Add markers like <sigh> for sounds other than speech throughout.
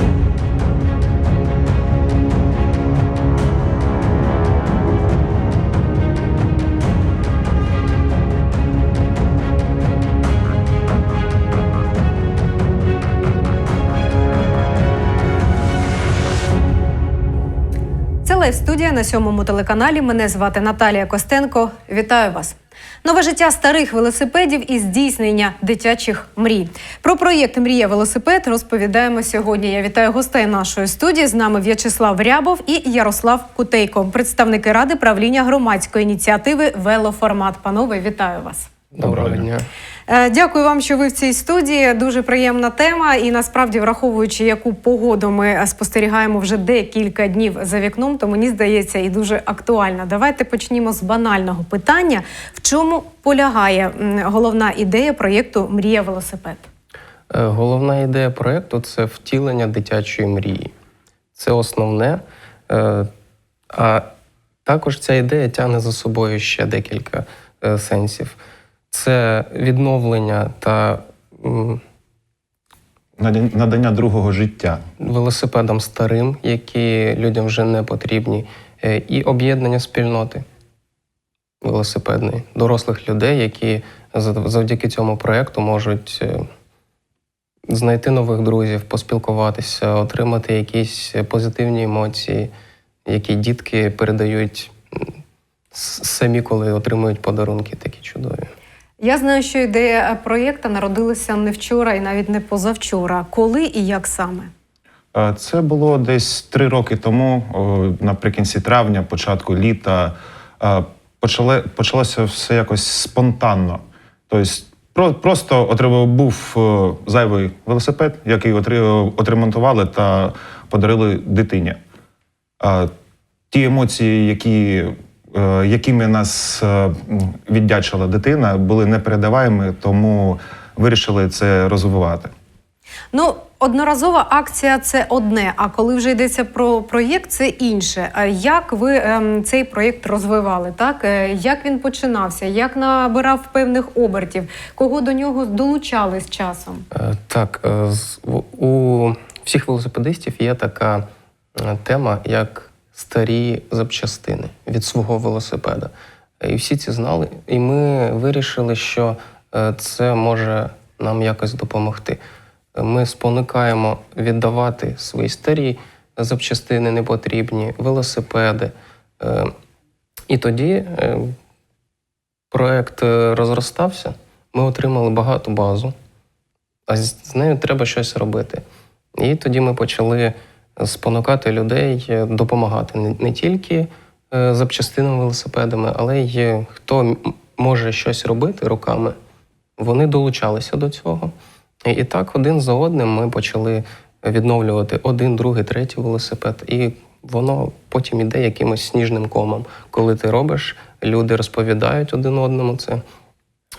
Це Лайв студія на сьомому телеканалі. Мене звати Наталія Костенко. Вітаю вас. Нове життя старих велосипедів і здійснення дитячих мрій. Про проєкт Мрія велосипед розповідаємо сьогодні. Я вітаю гостей нашої студії. З нами В'ячеслав Рябов і Ярослав Кутейко, представники ради правління громадської ініціативи Велоформат. Панове, вітаю вас. Доброго дня. Е, Дякую вам, що ви в цій студії. Дуже приємна тема. І насправді, враховуючи, яку погоду ми е, спостерігаємо вже декілька днів за вікном, то мені здається і дуже актуальна. Давайте почнімо з банального питання: в чому полягає головна ідея проєкту Мрія велосипед? Е, Головна ідея проєкту це втілення дитячої мрії. Це основне. А також ця ідея тягне за собою ще декілька сенсів. Це відновлення та надання другого життя. велосипедам старим, які людям вже не потрібні, е, і об'єднання спільноти велосипедної, дорослих людей, які завдяки цьому проєкту можуть е, знайти нових друзів, поспілкуватися, отримати якісь позитивні емоції, які дітки передають самі, коли отримують подарунки такі чудові. Я знаю, що ідея проєкту народилася не вчора і навіть не позавчора. Коли і як саме? Е, Це було десь три роки тому, наприкінці травня, початку літа. Е, Почали, почалося все якось спонтанно. Тобто, просто отримав, був е, зайвий велосипед, який отремонтували та подарили дитині. Ті емоції, які, якими нас е, віддячила дитина, були непередаваємі, тому вирішили це розвивати. Ну, одноразова акція це одне. А коли вже йдеться про проєкт, це інше. А як ви ем, цей проєкт розвивали? Так Е, як він починався? Як набирав певних обертів? Кого до нього долучали з часом? Е, Так, е, з- у всіх велосипедистів є така е, тема, як старі запчастини від свого велосипеда. І всі ці знали, і ми вирішили, що е, це може нам якось допомогти. Ми спонукаємо віддавати свої старі запчастини непотрібні, велосипеди. Е, І тоді е, проект розростався, ми отримали багату базу а з нею треба щось робити. І тоді ми почали спонукати людей е, допомагати не, тільки е, запчастинами велосипедами, але й е, хто може щось робити руками, вони долучалися до цього. І так один за одним ми почали відновлювати один, другий, третій велосипед. І воно потім іде якимось сніжним комом. Коли ти робиш, люди розповідають один одному це,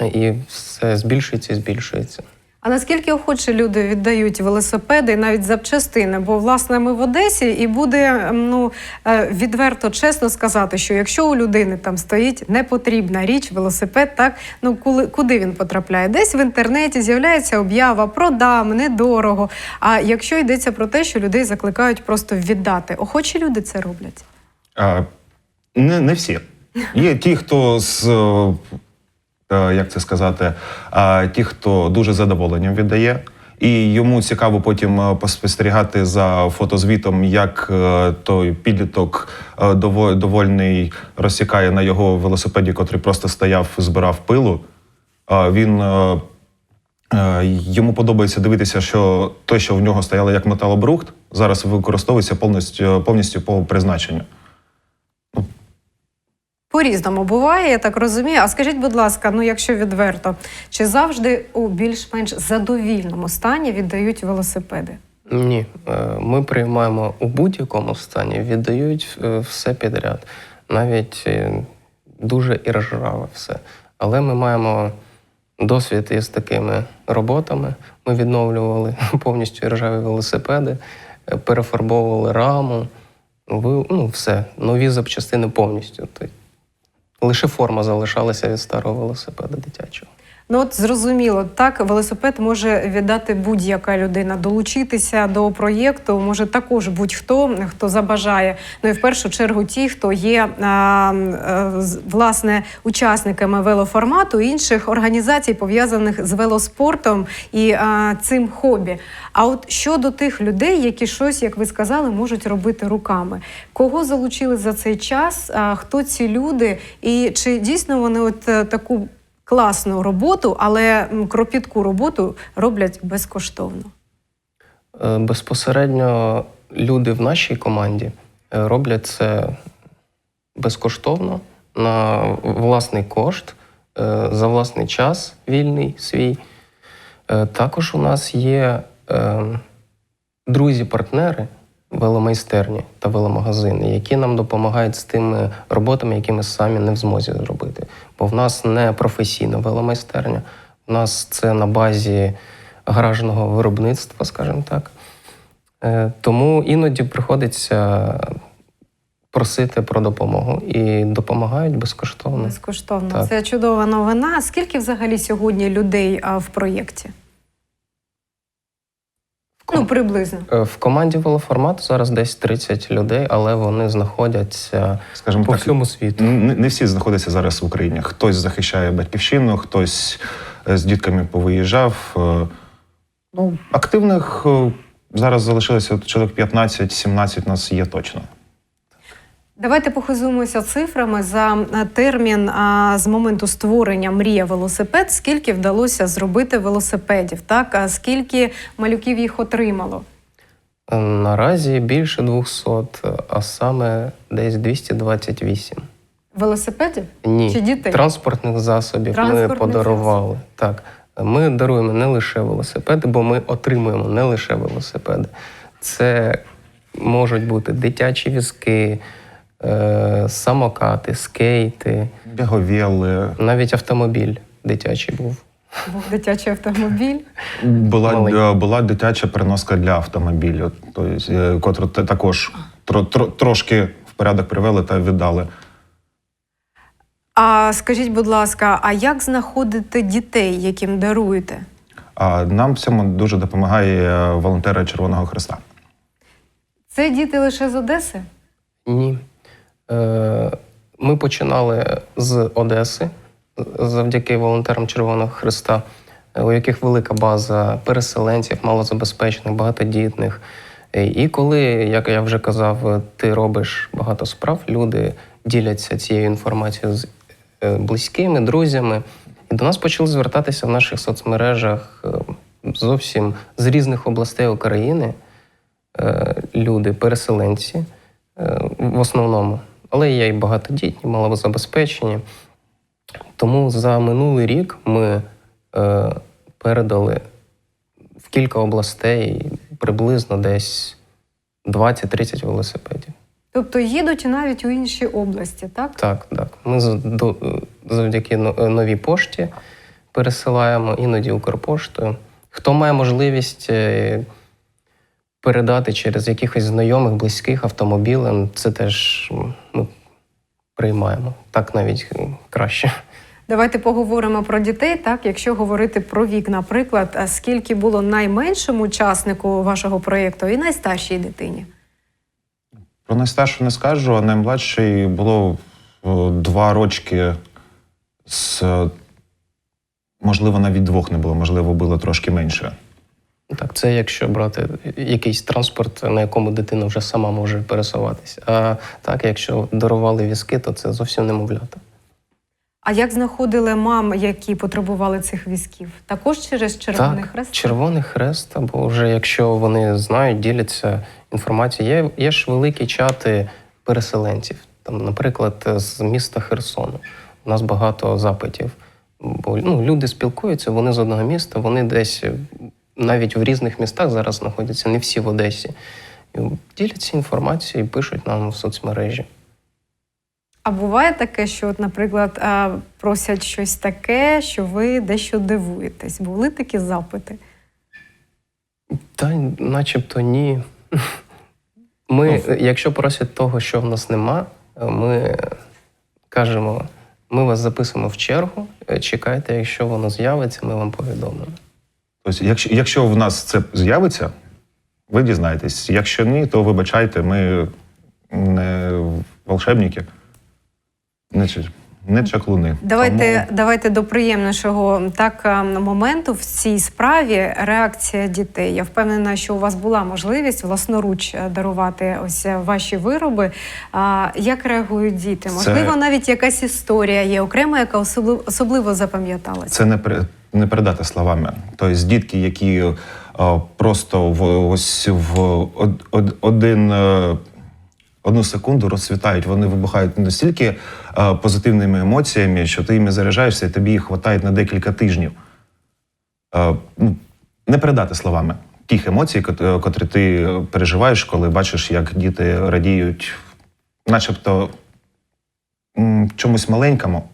і все збільшується і збільшується. А наскільки охоче люди віддають велосипеди навіть запчастини? Бо власне ми в Одесі, і буде ну е, відверто чесно сказати, що якщо у людини там стоїть непотрібна річ, велосипед, так ну коли куди він потрапляє? Десь в інтернеті з'являється об'ява продам, недорого. А якщо йдеться про те, що людей закликають просто віддати, охочі люди це роблять. А, не, не всі. Є ті, хто з. Е, е, Як це сказати, а, ті, хто дуже задоволенням віддає, і йому цікаво потім е, поспостерігати за фотозвітом, як е, той підліток е, довольний розсікає на його велосипеді, котрий просто стояв, збирав пилу. Він е, е, йому подобається дивитися, що те, що в нього стояло як металобрухт, зараз використовується повністю, повністю по призначенню. По-різному буває, я так розумію. А скажіть, будь ласка, ну якщо відверто, чи завжди у більш-менш задовільному стані віддають велосипеди? Ні, е, ми приймаємо у будь-якому стані, віддають е, все підряд, навіть е, дуже і ржаве все. Але ми маємо досвід із такими роботами. Ми відновлювали <laughs> повністю ржаві велосипеди, перефарбовували раму, ну, все, нові запчастини повністю. Лише форма залишалася від старого велосипеда дитячого. Ну от зрозуміло, так велосипед може віддати будь-яка людина, долучитися до проєкту може також будь-хто, хто забажає. Ну і в першу чергу ті, хто є а, а, власне учасниками велоформату інших організацій, пов'язаних з велоспортом і а, цим хобі. А от щодо тих людей, які щось, як ви сказали, можуть робити руками, кого залучили за цей час? А, хто ці люди, і чи дійсно вони от е, таку класну роботу, але кропітку роботу роблять безкоштовно? Е, Безпосередньо люди в нашій команді е, роблять це безкоштовно на власний кошт, е, за власний час вільний свій. Також у нас є друзі-партнери веломайстерні та веломагазини, які нам допомагають з тими роботами, які ми самі не в змозі зробити. Бо в нас не професійна веломайстерня, у нас це на базі гаражного виробництва, скажімо так. Е, Тому іноді приходиться просити про допомогу і допомагають безкоштовно. Безкоштовно. Так. Це чудова новина. Скільки взагалі сьогодні людей в проєкті? Ну, приблизно. Е, В команді велоформату зараз десь 30 людей, але вони знаходяться Скажімо по так, всьому світу. Не, не всі знаходяться зараз в Україні. Хтось захищає батьківщину, хтось е, з дітками повиїжджав. Е, Ну, активних зараз залишилося чоловік 15-17 нас є точно. Давайте похизуємося цифрами за е, термін а, з моменту створення мрія велосипед. Скільки вдалося зробити велосипедів? Так, а скільки малюків їх отримало? Е, Наразі більше 200, а саме десь 228. Велосипедів Ні, чи дітей? транспортних засобів Транспортних ми подарували. Так, ми даруємо не лише велосипеди, бо ми отримуємо не лише велосипеди. Це можуть бути дитячі візки, е, самокати, скейти, Біговіли. навіть автомобіль дитячий був. Був дитячий автомобіль. Була, Маленький. е, була дитяча переноска для автомобілів, тобто, е, котру те- також тро, тро, трошки в порядок привели та віддали. А скажіть, будь ласка, а як знаходити дітей, яким даруєте? А нам в цьому дуже допомагає е, волонтери Червоного Христа. Це діти лише з Одеси? Ми починали з Одеси завдяки волонтерам Червоного Христа, у яких велика база переселенців, малозабезпечених, багатодітних. І коли, як я вже казав, ти робиш багато справ, люди діляться цією інформацією з е, близькими, друзями. І до нас почали звертатися в наших соцмережах е, зовсім з різних областей України е, люди, переселенці в основному, але є і багатодітні, малозабезпечені. Тому за минулий рік ми е, передали в кілька областей приблизно десь 20-30 велосипедів. Тобто їдуть навіть у інші області, так? Так, так. Ми завдяки новій пошті пересилаємо, іноді Укрпоштою. Хто має можливість е, передати через якихось знайомих, близьких автомобілем, це теж ми приймаємо. Так навіть е, краще. Давайте поговоримо про дітей. Так, якщо говорити про вік, наприклад, а скільки було найменшому учаснику вашого проєкту і найстаршій дитині? Про найстаршу не скажу, а наймладший було е, два рочки з. е, Можливо, навіть двох не було, можливо, було трошки менше. Так, це якщо брати якийсь транспорт, на якому дитина вже сама може пересуватися. А так, якщо дарували візки, то це зовсім немовлята. А як знаходили мам, які потребували цих візків? Також через Червоний так, Хрест? Червоний хрест, або вже якщо вони знають, діляться інформацією. Є, є ж великі чати переселенців. Там, наприклад, з міста Херсону. У нас багато запитів. Бо ну, люди спілкуються, вони з одного міста, вони десь навіть в різних містах зараз знаходяться, не всі в Одесі. І діляться інформацією і пишуть нам в соцмережі. А буває таке, що, от, наприклад, просять щось таке, що ви дещо дивуєтесь. Були такі запити? Та начебто ні. Ми, якщо просять того, що в нас нема, ми кажемо, Ми вас записуємо в чергу. Е, Чекайте, якщо воно з'явиться, ми вам повідомимо. Тобто, якщо, якщо в нас це з'явиться, ви дізнаєтесь. Якщо ні, то вибачайте, ми не волшебники, не, не чаклуни. Давайте, Тому давайте до приємнішого так е, моменту в цій справі реакція дітей. Я впевнена, що у вас була можливість власноруч е, дарувати ось е, ваші вироби. А як реагують діти? Це- Можливо, навіть якась історія є окрема, яка особливо, особливо запам'яталася. це не, пере- не передати словами. Тобто дітки, які е, просто в, ось в од, од- один. е, Одну секунду розцвітають, вони вибухають настільки е, позитивними емоціями, що ти їми заряджаєшся, і тобі їх вистачає на декілька тижнів. Ну, не передати словами тих емоцій, котрі ти переживаєш, коли бачиш, як діти радіють, начебто чомусь маленькому.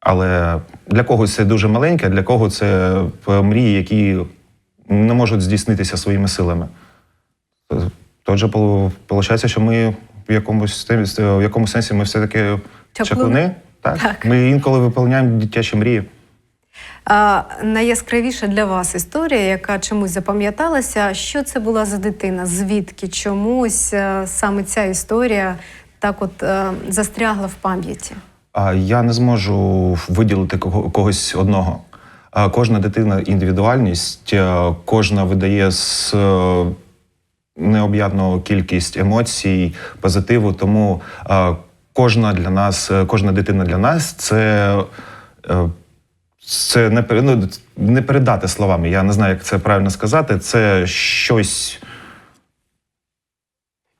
Але для когось це дуже маленьке, для кого це е, мрії, які не можуть здійснитися своїми силами. Тож виходить, що ми в якомусь в якомусь сенсі ми все-таки Чаклуни. чаклуни. Так? Так. Ми інколи виповняємо дитячі мрії. А, найяскравіша для вас історія, яка чомусь запам'яталася. Що це була за дитина? Звідки чомусь е, саме ця історія так от е, застрягла в пам'яті? Я не зможу виділити когось одного. Кожна дитина індивідуальність, е, кожна видає з е, необ'ятну кількість емоцій, позитиву. Тому е, кожна для нас, кожна дитина для нас це. Це не, ну, не передати словами. Я не знаю, як це правильно сказати. Це щось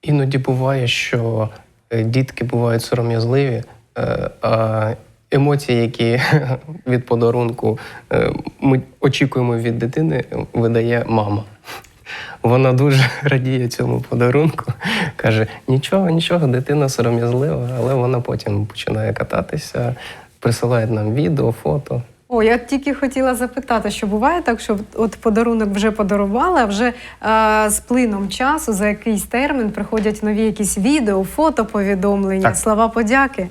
Іноді буває, що дітки бувають сором'язливі, а емоції, які <laughs> від подарунку е, ми очікуємо від дитини, видає мама. Вона дуже <laughs> радіє цьому подарунку. Каже: нічого, нічого, дитина сором'язлива, але вона потім починає кататися, присилає нам відео, фото. О, я тільки хотіла запитати, що буває так, що от подарунок вже подарували, а вже е, з плином часу за якийсь термін приходять нові якісь відео, фото, повідомлення, Так. слова подяки.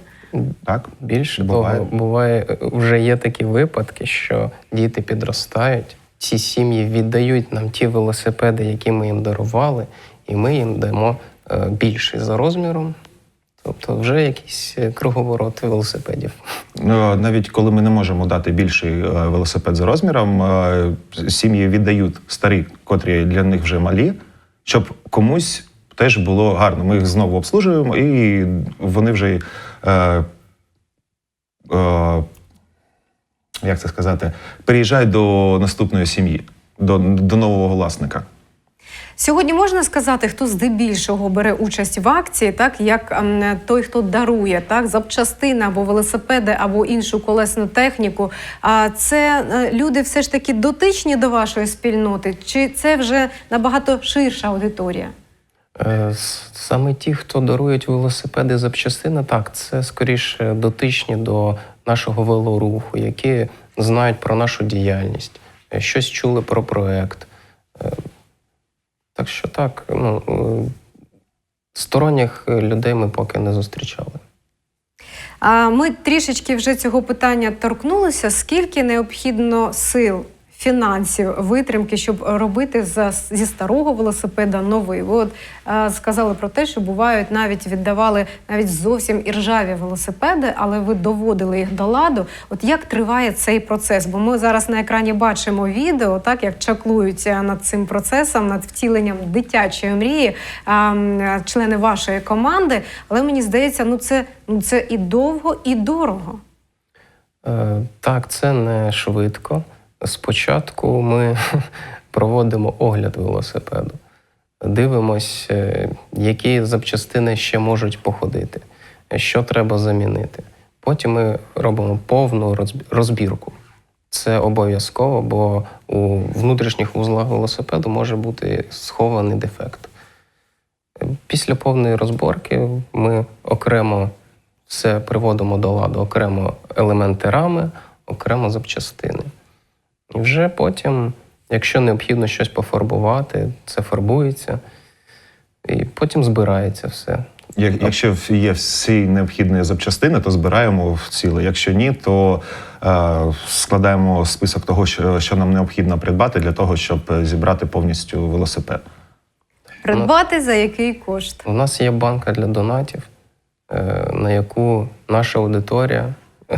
Так. Більше Буває. того, буває, вже є такі випадки, що діти підростають, ці сім'ї віддають нам ті велосипеди, які ми їм дарували, і ми їм дамо е, більший за розміром. Тобто вже якийсь е, круговорот велосипедів. Е, Навіть коли ми не можемо дати більший е, велосипед за розміром, сім'ї віддають старі, котрі для них вже малі, щоб комусь теж було гарно. Ми їх знову обслужуємо, і вони вже, е, е, як це сказати, переїжджають до наступної сім'ї, до, до нового власника. Сьогодні можна сказати, хто здебільшого бере участь в акції, так як ем, той, хто дарує так запчастини або велосипеди, або іншу колесну техніку. А це е, люди все ж таки дотичні до вашої спільноти, чи це вже набагато ширша аудиторія? Е, Саме ті, хто дарують велосипеди запчастини, так, це скоріше дотичні до нашого велоруху, які знають про нашу діяльність, е, щось чули про проект. Е, Так що так, ну, сторонніх людей ми поки не зустрічали. А ми трішечки вже цього питання торкнулися. Скільки необхідно сил, фінансів, витримки, щоб робити за, зі старого велосипеда новий? Ви от е, сказали про те, що бувають навіть віддавали навіть зовсім іржаві велосипеди, але ви доводили їх до ладу. От як триває цей процес? Бо ми зараз на екрані бачимо відео, так як чаклуються над цим процесом, над втіленням дитячої мрії а, м, члени вашої команди. Але мені здається, ну це ну це і довго, і дорого. Е, Так, це не швидко. Спочатку ми <laughs> проводимо огляд велосипеду, дивимось, е, які запчастини ще можуть походити, що треба замінити. Потім ми робимо повну розбірку. Це обов'язково, бо у внутрішніх вузлах велосипеду може бути схований дефект. Після повної розборки ми окремо все приводимо до ладу, окремо елементи рами, окремо запчастини. І вже потім, якщо необхідно щось пофарбувати, це фарбується, і потім збирається все. Як- Якщо є всі необхідні запчастини, то збираємо в ціле. Якщо ні, то е, складаємо список того, що, що нам необхідно придбати для того, щоб е, зібрати повністю велосипед. Придбати за який кошт? У нас є банка для донатів, е, на яку наша аудиторія <laughs>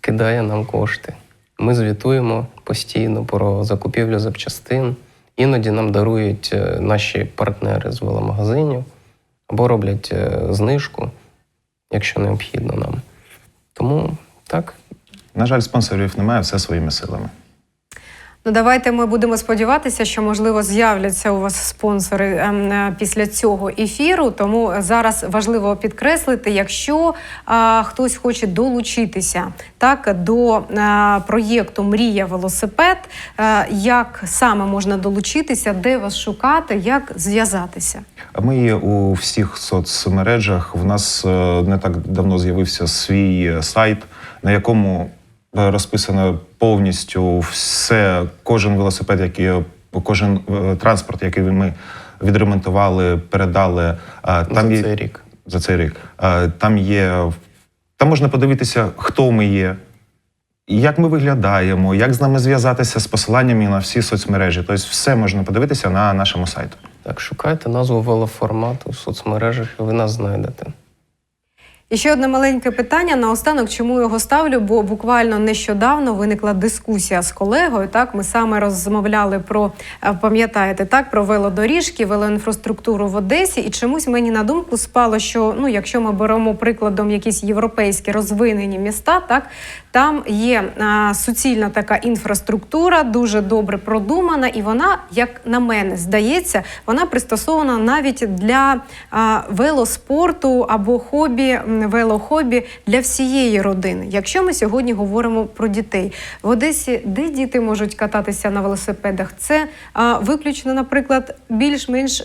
кидає нам кошти. Ми звітуємо постійно про закупівлю запчастин. Іноді нам дарують е, наші партнери з веломагазинів або роблять е, знижку, якщо необхідно нам. Тому так, На жаль, спонсорів немає, все своїми силами. Ну, давайте ми будемо сподіватися, що можливо з'являться у вас спонсори ем, е, після цього ефіру. Тому зараз важливо підкреслити, якщо а, хтось хоче долучитися так до е, проєкту Мрія велосипед. е, як саме можна долучитися, де вас шукати, як зв'язатися? А Ми є у всіх соцмережах. В нас не так давно з'явився свій сайт, на якому розписано повністю все, кожен велосипед, який кожен е, транспорт, який ми відремонтували, передали. е, Там за є цей рік. за цей рік. Е, Там є там можна подивитися, хто ми є. Як ми виглядаємо, як з нами зв'язатися з посиланнями на всі соцмережі. Тобто, все можна подивитися на нашому сайті. Так, шукайте назву велоформату в соцмережах, і ви нас знайдете. І ще одне маленьке питання наостанок, чому його ставлю? Бо буквально нещодавно виникла дискусія з колегою. Так, ми саме розмовляли про е, пам'ятаєте, так про велодоріжки, велоінфраструктуру в Одесі. І чомусь мені на думку спало, що ну, якщо ми беремо прикладом якісь європейські розвинені міста, так там є а, суцільна така інфраструктура, дуже добре продумана, і вона, як на мене, здається, вона пристосована навіть для а, велоспорту або хобі, велохобі для всієї родини. Якщо ми сьогодні говоримо про дітей в Одесі, де діти можуть кататися на велосипедах, це а, виключно, наприклад, більш-менш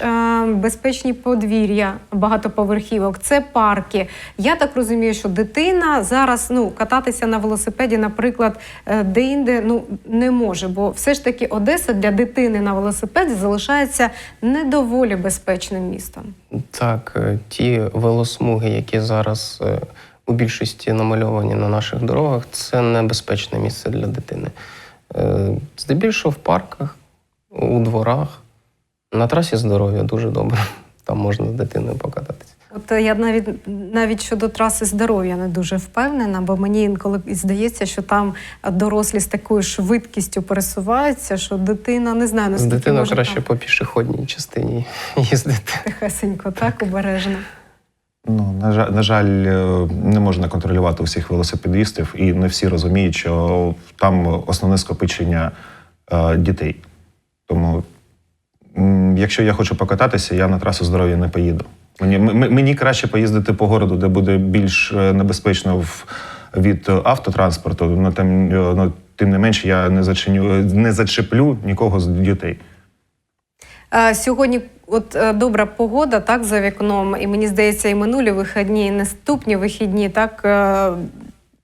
безпечні подвір'я багатоповерхівок, це парки. Я так розумію, що дитина зараз ну кататися на велосипеді, наприклад, е, де-інде ну не може, бо все ж таки Одеса для дитини на велосипеді залишається не доволі безпечним містом. Так, е, ті велосмуги, які зараз е, у більшості намальовані на наших дорогах, це небезпечне місце для дитини. Здебільшого в парках, у дворах, на трасі здоров'я дуже добре. Там можна з дитиною покататися. От я навіть навіть щодо траси здоров'я не дуже впевнена, бо мені інколи здається, що там дорослі з такою швидкістю пересуваються, що дитина не знаю наскільки дитиною може краще там по пішохідній частині <laughs> їздити. тихесенько, так обережно. Ну, на жаль, на жаль, е, не можна контролювати усіх велосипедистів, і не всі розуміють, що там основне скопичення е, дітей. Тому, якщо я хочу покататися, я на трасу здоров'я не поїду. Мені, мені краще поїздити по городу, де буде більш е, небезпечно від е, автотранспорту. Ну, там, е, ну, тим не менше, я не, зачиню, не зачеплю нікого з дітей. А, Сьогодні, от е, добра погода, так за вікном, і мені здається, і минулі вихідні, і наступні вихідні, так.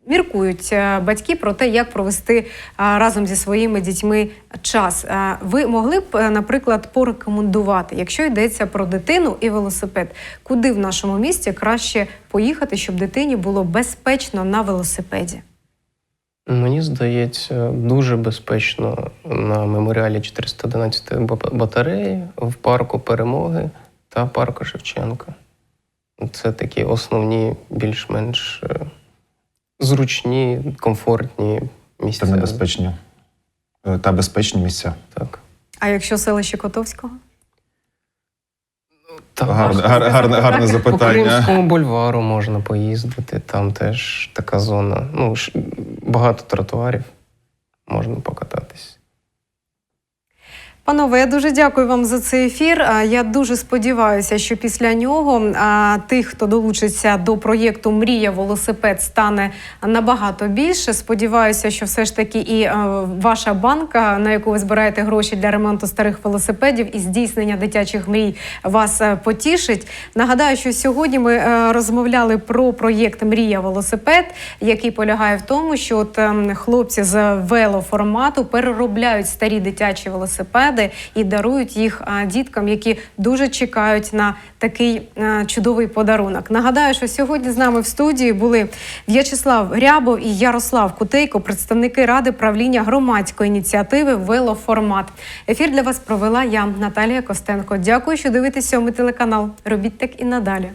Міркують е, батьки про те, як провести е, разом зі своїми дітьми час. Е, Ви могли б, наприклад, порекомендувати, якщо йдеться про дитину і велосипед, куди в нашому місті краще поїхати, щоб дитині було безпечно на велосипеді? Мені здається, дуже безпечно на меморіалі 411 батареї в парку Перемоги та парку Шевченка. Це такі основні, більш-менш зручні, комфортні місця. Та небезпечні е, та безпечні місця. Так. А якщо селище Котовського? Так. Гарне, гарне, гарне, гарне По. Кримському бульвару можна поїздити, там теж така зона. Ну, багато тротуарів, можна покататись. Панове, я дуже дякую вам за цей ефір. Я дуже сподіваюся, що після нього тих, хто долучиться до проєкту Мрія велосипед стане набагато більше. Сподіваюся, що все ж таки і ваша банка, на яку ви збираєте гроші для ремонту старих велосипедів і здійснення дитячих мрій, вас е, потішить. Нагадаю, що сьогодні ми е, розмовляли про проєкт Мрія велосипед, який полягає в тому, що от ем, хлопці з велоформату переробляють старі дитячі велосипеди велосипеди і дарують їх діткам, які дуже чекають на такий чудовий подарунок. Нагадаю, що сьогодні з нами в студії були В'ячеслав Рябов і Ярослав Кутейко, представники ради правління громадської ініціативи Велоформат. Ефір для вас провела я, Наталія Костенко. Дякую, що дивитесь сьомий телеканал. Робіть так і надалі.